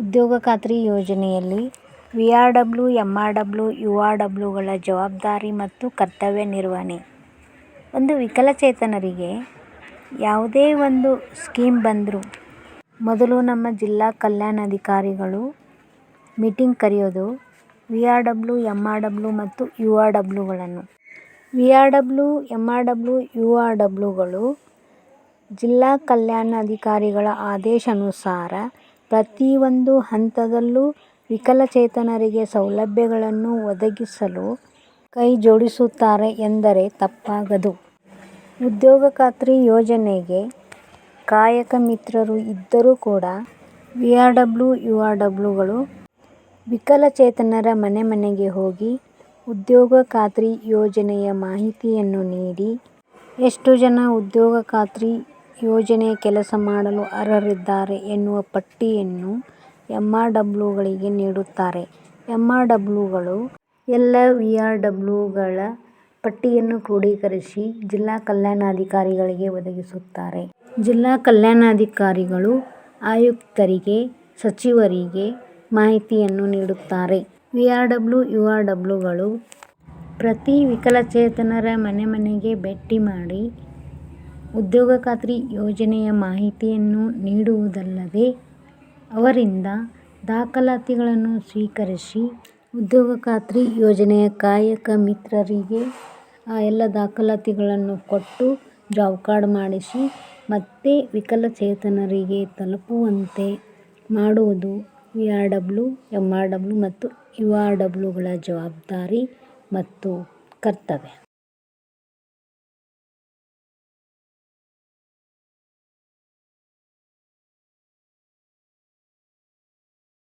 ಉದ್ಯೋಗ ಖಾತ್ರಿ ಯೋಜನೆಯಲ್ಲಿ V R W, M R W, U R ಡಬ್ಲ್ಯೂಗಳ ಜವಾಬ್ದಾರಿ ಮತ್ತು ಕರ್ತವ್ಯ ನಿರ್ವಹಣೆ. ಒಂದು ವಿಕಲಚೇತನರಿಗೆ ಯಾವುದೇ ಒಂದು ಸ್ಕೀಮ್ ಬಂದರೂ ಮೊದಲು ನಮ್ಮ ಜಿಲ್ಲಾ ಕಲ್ಯಾಣಾಧಿಕಾರಿಗಳು ಮೀಟಿಂಗ್ ಕರೆಯೋದು V R W, M R W ಮತ್ತು U R ಡಬ್ಲ್ಯೂಗಳನ್ನು V R W, M R W, U R ಡಬ್ಲ್ಯೂಗಳು ಜಿಲ್ಲಾ ಕಲ್ಯಾಣಾಧಿಕಾರಿಗಳ ಆದೇಶಾನುಸಾರ ಪ್ರತಿಯೊಂದು ಹಂತದಲ್ಲೂ ವಿಕಲಚೇತನರಿಗೆ ಸೌಲಭ್ಯಗಳನ್ನು ಒದಗಿಸಲು ಕೈಜೋಡಿಸುತ್ತಾರೆ ಎಂದರೆ ತಪ್ಪಾಗದು. ಉದ್ಯೋಗ ಖಾತ್ರಿ ಯೋಜನೆಗೆ ಕಾಯಕ ಮಿತ್ರರು ಇದ್ದರೂ ಕೂಡ V R W U R ಡಬ್ಲ್ಯೂಗಳು ವಿಕಲಚೇತನರ ಮನೆ ಮನೆಗೆ ಹೋಗಿ ಉದ್ಯೋಗ ಖಾತ್ರಿ ಯೋಜನೆಯ ಮಾಹಿತಿಯನ್ನು ನೀಡಿ ಎಷ್ಟು ಜನ ಉದ್ಯೋಗ ಖಾತ್ರಿ ಯೋಜನೆಯ ಕೆಲಸ ಮಾಡಲು ಅರ್ಹರಿದ್ದಾರೆ ಎನ್ನುವ ಪಟ್ಟಿಯನ್ನು ಎಂ ಆರ್ ಡಬ್ಲ್ಯೂಗಳಿಗೆ ನೀಡುತ್ತಾರೆ. ಎಂ ಆರ್ ಡಬ್ಲ್ಯೂಗಳು ಎಲ್ಲ ವಿ ಆರ್ ಡಬ್ಲ್ಯೂಗಳ ಪಟ್ಟಿಯನ್ನು ಕ್ರೋಢೀಕರಿಸಿ ಜಿಲ್ಲಾ ಕಲ್ಯಾಣಾಧಿಕಾರಿಗಳಿಗೆ ಒದಗಿಸುತ್ತಾರೆ. ಜಿಲ್ಲಾ ಕಲ್ಯಾಣಾಧಿಕಾರಿಗಳು ಆಯುಕ್ತರಿಗೆ, ಸಚಿವರಿಗೆ ಮಾಹಿತಿಯನ್ನು ನೀಡುತ್ತಾರೆ. ವಿ ಆರ್ ಡಬ್ಲ್ಯೂ ಆರ್ ಡಬ್ಲ್ಯೂಗಳು ಪ್ರತಿ ವಿಕಲಚೇತನರ ಮನೆ ಮನೆಗೆ ಭೇಟಿ ಮಾಡಿ ಉದ್ಯೋಗ ಖಾತ್ರಿ ಯೋಜನೆಯ ಮಾಹಿತಿಯನ್ನು ನೀಡುವುದಲ್ಲದೆ ಅವರಿಂದ ದಾಖಲಾತಿಗಳನ್ನು ಸ್ವೀಕರಿಸಿ ಉದ್ಯೋಗ ಖಾತ್ರಿ ಯೋಜನೆಯ ಕಾಯಕ ಮಿತ್ರರಿಗೆ ಆ ಎಲ್ಲ ದಾಖಲಾತಿಗಳನ್ನು ಕೊಟ್ಟು ಜಾಬ್ ಕಾರ್ಡ್ ಮಾಡಿಸಿ ಮತ್ತೆ ವಿಕಲಚೇತನರಿಗೆ ತಲುಪುವಂತೆ ಮಾಡುವುದು V R W, M R W ಮತ್ತು ಯು ಆರ್ ಡಬ್ಲ್ಯೂಗಳ ಜವಾಬ್ದಾರಿ ಮತ್ತು ಕರ್ತವ್ಯ.